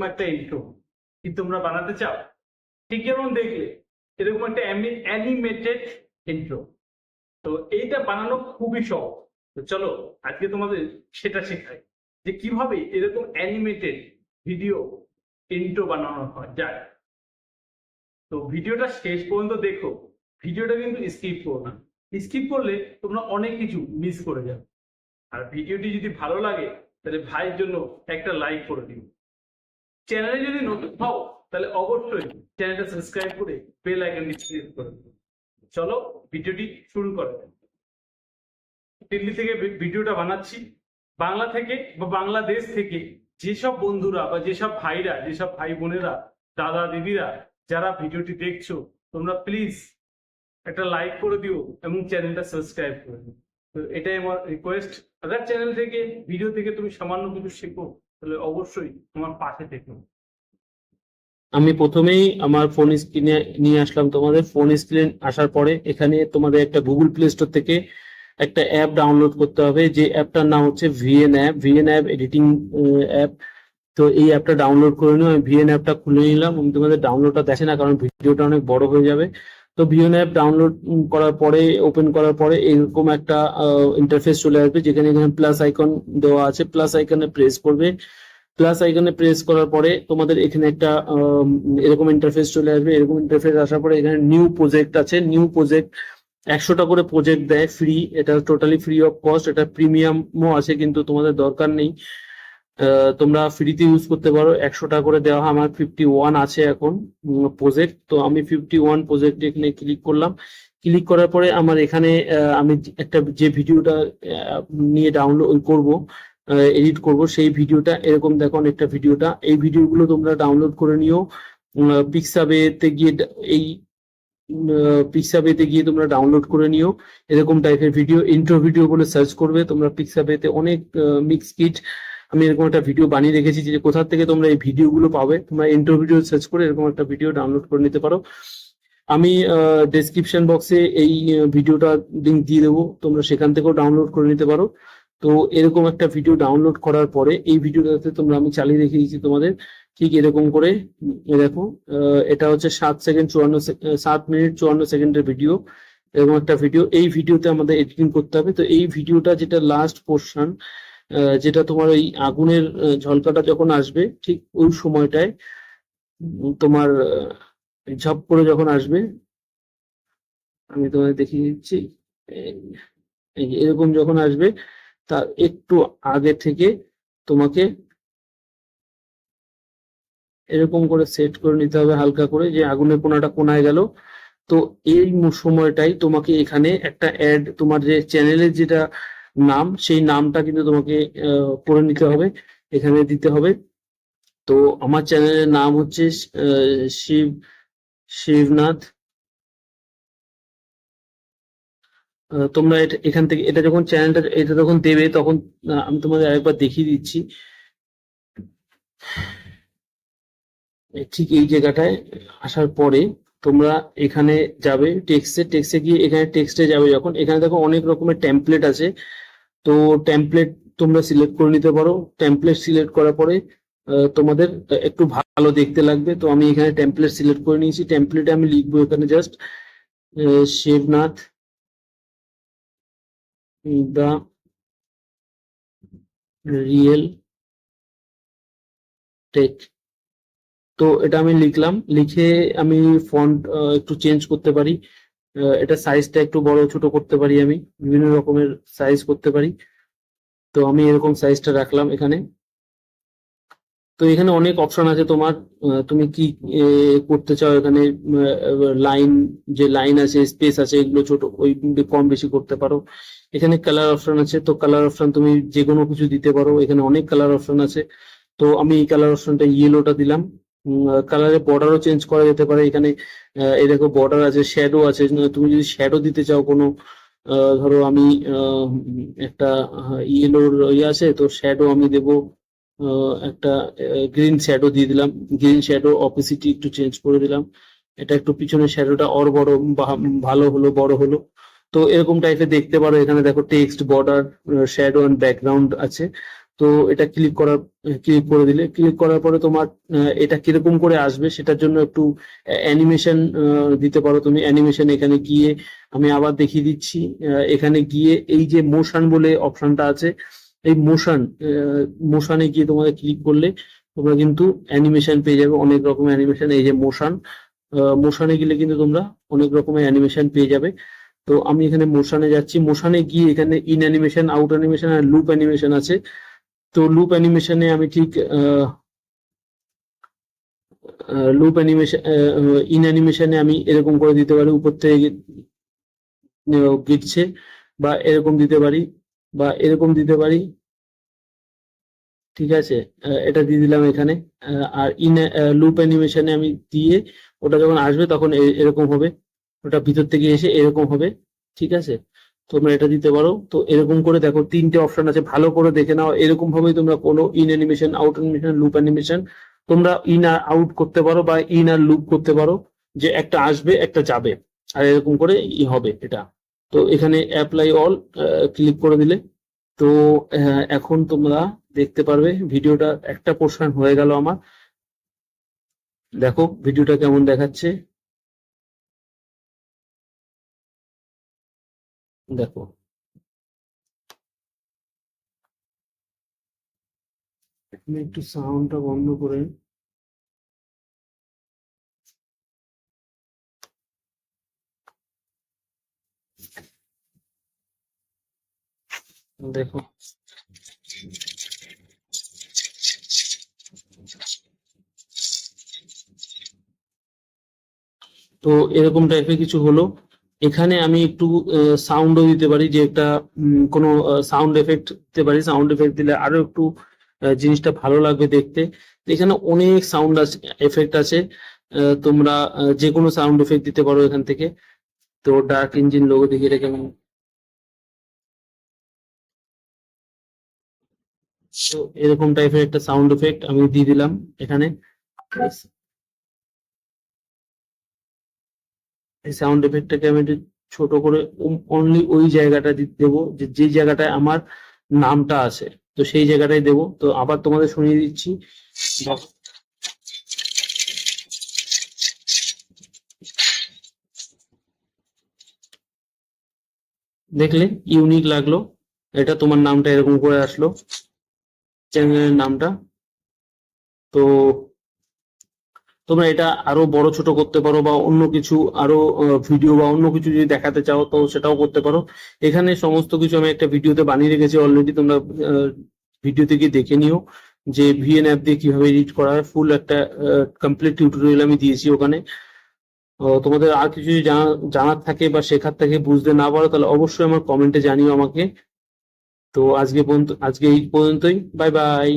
এরকম একটা ইন্ট্রো কি তোমরা বানাতে চাও? ঠিক যেমন দেখলে, এরকম একটা অ্যানিমেটেড ইন্ট্রো তো এইটা বানানো খুবই সহজ। তো চলো, আজকে তোমাদের সেটা শেখাই যে কীভাবে এরকম অ্যানিমেটেড ভিডিও ইন্ট্রো বানানো যায় তো ভিডিওটা শেষ পর্যন্ত দেখো। ভিডিওটা কিন্তু স্কিপ করো না। স্কিপ করলে তোমরা অনেক কিছু মিস করে যাবে। আর ভিডিওটি যদি ভালো লাগে, তাহলে ভাইয়ের জন্য একটা লাইক করে দিও। চ্যানেলে যদি নতুন হও, তাহলে অবশ্যই চ্যানেলটা সাবস্ক্রাইব করে বেল আইকনটি প্রেস করে। চলো ভিডিওটি শুরু করা দিল্লি থেকে ভিডিওটা বানাচ্ছি। বাংলা থেকে বা বাংলাদেশ থেকে যেসব বন্ধুরা বা যেসব ভাইরা, যেসব ভাই বোনেরা, দাদা দিদিরা, যারা ভিডিওটি দেখছ, তোমরা প্লিজ একটা লাইক করে দিও এবং চ্যানেলটা সাবস্ক্রাইব করে দিও। তো এটাই আমার রিকোয়েস্ট আদার চ্যানেল থেকে ভিডিও থেকে তুমি সামান্য কিছু শেখো। তাহলে অবশ্যই তোমার পাশে থেকো আমি প্রথমেই আমার ফোন স্ক্রিনে নিয়ে আসলাম তোমাদের। ফোন স্ক্রিন আসার পরে এখানে তোমাদের একটা গুগল প্লে স্টোর থেকে একটা অ্যাপ ডাউনলোড করতে হবে। যে অ্যাপটার নাম হচ্ছে VN app VN app editing app তো এই অ্যাপটা ডাউনলোড করে নিও। আমি ভিএন অ্যাপটা খুলে নিলাম। আমি তোমাদের ডাউনলোডটা দেখে না, কারণ ভিডিওটা অনেক বড় হয়ে যাবে। তো ভিএন অ্যাপ ডাউনলোড করার পরে ওপেন করার পরে এরকম একটা ইন্টারফেস চলে আসবে যেখানে এখানে প্লাস আইকন দেওয়া আছে। প্লাস আইকনে প্রেস করবে। প্লাস আইকনে প্রেস করার পরে তোমাদের এখানে একটা এরকম ইন্টারফেস চলে আসবে। এরকম ইন্টারফেস আসার পরে এখানে নিউ প্রজেক্ট আছে। নিউ প্রজেক্ট একশোটা করে প্রজেক্ট দেয় ফ্রি এটা টোটালি ফ্রি অফ কস্ট এটা প্রিমিয়ামও আছে, কিন্তু তোমাদের দরকার নেই। তোমরা ফ্রিতে ইউজ করতে পারো। একশোটা করে দেওয়া হয়। আমার ফিফটি ওয়ান আছে এখন প্রজেক্ট তো আমি ফিফটি ওয়ান প্রজেক্ট এখানে ক্লিক করলাম। ক্লিক করার পরে আমার এখানে আমি একটা যে ভিডিওটা নিয়ে ডাউনলোড করব এডিট করব, সেই ভিডিওটা এরকম দেখো একটা ভিডিওটা এই ভিডিওগুলো তোমরা ডাউনলোড করে নিও। পিক্সাবেতে গিয়ে এই পিক্সাবেতে গিয়ে তোমরা ডাউনলোড করে নিও। এরকম টাইপের ভিডিও ইন্ট্রো ভিডিও বলে সার্চ করবে। তোমরা পিক্সাবেতে অনেক মিক্স কিট আমি এরকম একটা ভিডিও বানিয়ে রেখেছি যে কোথা থেকে তোমরা এই ভিডিওগুলো পাবে। তোমরা ইন্ট্রো ভিডিও সার্চ করে এরকম একটা ভিডিও ডাউনলোড করে নিতে পারো। আমি ডেসক্রিপশন বক্সে এই ভিডিওটা লিঙ্ক দিয়ে দেবো। তোমরা সেখান থেকেও ডাউনলোড করে নিতে পারো। তো এরকম একটা ভিডিও ডাউনলোড করার পরে এই ভিডিওটাতে তোমরা আমি চালিয়ে রেখে দিয়েছি তোমাদের। ঠিক এরকম করে দেখো এটা হচ্ছে সাত সেকেন্ড চুয়ান্ন সাত মিনিট চুয়ান্ন সেকেন্ডের ভিডিও এরকম একটা ভিডিও এই ভিডিওতে আমাদের এডিটিং করতে হবে। তো এই ভিডিওটা যেটা লাস্ট পোর্শন যেটা তোমার ওই আগুনের ঝলকাটা যখন আসবে, ঠিক ওই সময়টায় তোমার ঝপ করে যখন আসবে, আমি তোমাদের দেখিয়ে দিচ্ছি এরকম যখন আসবে, তার একটু আগে থেকে তোমাকে এরকম করে সেট করে নিতে হবে হালকা করে যে আগুনের কোনাটা কোনায় গেল। তো এই সময়টাই তোমাকে এখানে একটা অ্যাড তোমার যে চ্যানেলের যেটা নাম, সেই নামটা কিন্তু তোমাকে করে নিতে হবে, এখানে দিতে হবে। তো আমার চ্যানেলের নাম হচ্ছে শিব, শিবনাথ। তোমরা এটা, এখান থেকে, এটা যখন চ্যানেলটা, এটা যখন দেবে, তখন আমি তোমাদের আরেকবার দেখিয়ে দিচ্ছি। ঠিক এই জায়গাটায় আসার পরে তোমরা এখানে যাবে টেক্সটে টেক্সটে গিয়ে এখানে টেক্সটে যাবে যখন। এখানে দেখো অনেক রকমের টেমপ্লেট আছে। তো টেমপ্লেট তোমরা সিলেক্ট করে নিতে পারো। টেমপ্লেট সিলেক্ট করার পরে তোমাদের একটু ভালো দেখতে লাগবে। তো আমি এখানে টেমপ্লেট সিলেক্ট করে নিয়েছি। টেমপ্লেটে আমি লিখব এখানে জাস্ট শিবনাথ, দা, রিয়েল টেক। তো এটা আমি লিখলাম, লিখে আমি ফন্ট একটু চেঞ্জ করতে পারি। এটা সাইজটা একটু বড় ছোট করতে পারি আমি, বিভিন্ন রকমের সাইজ করতে পারি। তো আমি এরকম সাইজটা রাখলাম এখানে। তো এখানে অনেক অপশন আছে তোমার তুমি কি করতে চাও এখানে লাইন যে লাইন আছে স্পেস আছে, এগুলো ছোট, ওই কম বেশি করতে পারো। এখানে কালার অপশন আছে, তো কালার অপশন তুমি যে কোনো কিছু দিতে পারো। এখানে অনেক কালার অপশন আছে। তো আমি এই কালার অপশনটা ইয়েলোটা দিলাম। কালারের বর্ডারও চেঞ্জ করা যেতে পারে। এখানে এই দেখো বর্ডার আছে শ্যাডো আছে। তুমি যদি শ্যাডো দিতে চাও কোনো ধরো আমি একটা ইয়েলোর ইয়ে আছে, তো শ্যাডো আমি দেব একটা গ্রিন শ্যাডো দিয়ে দিলাম। গ্রিন শ্যাডো অপোসিটি একটু চেঞ্জ করে দিলাম। এটা একটু পিছনের শ্যাডোটা অর বড় ভালো হলো, বড় হলো। তো এরকম টাইপের দেখতে পারো। এখানে দেখো text border shadow and background আছে। তো এটা ক্লিক করার ক্লিক করে দিলে ক্লিক করার পরে তোমার এটা কীরকম করে আসবে সেটার জন্য একটু অ্যানিমেশন দিতে পারো তুমি। অ্যানিমেশন এখানে গিয়ে আমি আবার দেখিয়ে দিচ্ছি। এখানে গিয়ে এই যে মোশন বলে অপশনটা আছে, এই মোশন মোশনে গিয়ে তোমাদের ক্লিক করলে তোমরা কিন্তু অ্যানিমেশন পেয়ে যাবে, অনেক রকমের অ্যানিমেশন এই যে মোশন মোশনে গেলে কিন্তু তোমরা অনেক রকমের অ্যানিমেশন পেয়ে যাবে। তো আমি এখানে মোশনে যাচ্ছি। মোশনে গিয়ে এখানে ইন অ্যানিমেশন আউট অ্যানিমেশন আর লুপ অ্যানিমেশন আছে। তো লুপ অ্যানিমেশনে আমি ঠিক লুপ অ্যানিমেশন ইন অ্যানিমেশনে আমি এরকম করে দিতে পারি, উপর থেকে গিটছে বা এরকম দিতে পারি, বা এরকম দিতে পারি। ঠিক আছে? এটা দিয়ে দিলাম এখানে। আর ইন লুপ অ্যানিমেশনে আমি দিয়ে ওটা যখন আসবে তখন এরকম হবে। ওটা ভিতর থেকে এসে এরকম হবে। ঠিক আছে? তোমরা এটা দিতে পারো। তো এরকম করে দেখো, তিনটে অপশন আছে, ভালো করে দেখে নাও। এরকম ভাবেই তোমরা কোনো in animation out animation loop animation তোমরা ইন আর আউট করতে পারো বা ইন আর লুপ করতে পারো। যে একটা আসবে, একটা যাবে। আর এরকম করে ই হবে এটা। তো এখানে অ্যাপ্লাই অল ক্লিক করে দিলে। তো এখন তোমরা দেখতে পারবে, ভিডিওটা একটা পোর্শন হয়ে গেল আমার। দেখো, ভিডিওটা কেমন দেখাচ্ছে। দেখো। একটু সাউন্ডটা বন্ধ করে দেখো। তো এরকম টাইপের কিছু হলো। এখানে আমি একটু সাউন্ডও দিতে পারি, যে একটা কোনো সাউন্ড এফেক্ট দিতে পারি। সাউন্ড এফেক্ট দিলে আরও একটু জিনিসটা ভালো লাগবে দেখতে। এখানে অনেক সাউন্ড আছে এফেক্ট আছে। তোমরা যে কোনো সাউন্ড এফেক্ট দিতে পারো এখান থেকে। তো ডার্ক ইঞ্জিন লোগো দেখে, এটা কেমন? তো এরকম টাইপের একটা সাউন্ড এফেক্ট আমি দিয়ে দিলাম এখানে। এই সাউন্ড এফেক্টটাকে আমি একটু ছোট করে অনলি ওই জায়গাটা দেবো যে যে জায়গাটায় আমার নামটা আছে। তো সেই জায়গাটায় দেবো। তো আবার তোমাদের শুনিয়ে দিচ্ছি। দেখলে ইউনিক লাগল। এটা তোমার নামটা এরকম করে আসলো। চ্যানেলের নামটা। তো তোমরা এটা আরও বড় ছোট করতে পারো বা অন্য কিছু আরও ভিডিও বা অন্য কিছু যদি দেখাতে চাও, তো সেটাও করতে পারো। এখানে সমস্ত কিছু আমি একটা ভিডিওতে বানিয়ে রেখেছি অলরেডি তোমরা ভিডিও থেকে দেখে নিও যে ভিএন অ্যাপ দিয়ে কীভাবে এডিট করা হয়। ফুল একটা কমপ্লিট টিউটোরিয়াল আমি দিয়েছি ওখানে। তোমাদের আর কিছু যদি জানা, জানার থাকে বা শেখার থাকে, বুঝতে না পারো, তাহলে অবশ্যই আমার কমেন্টে জানিও আমাকে। তো আজকে পর্যন্ত, আজকে এই পর্যন্তই। Bye bye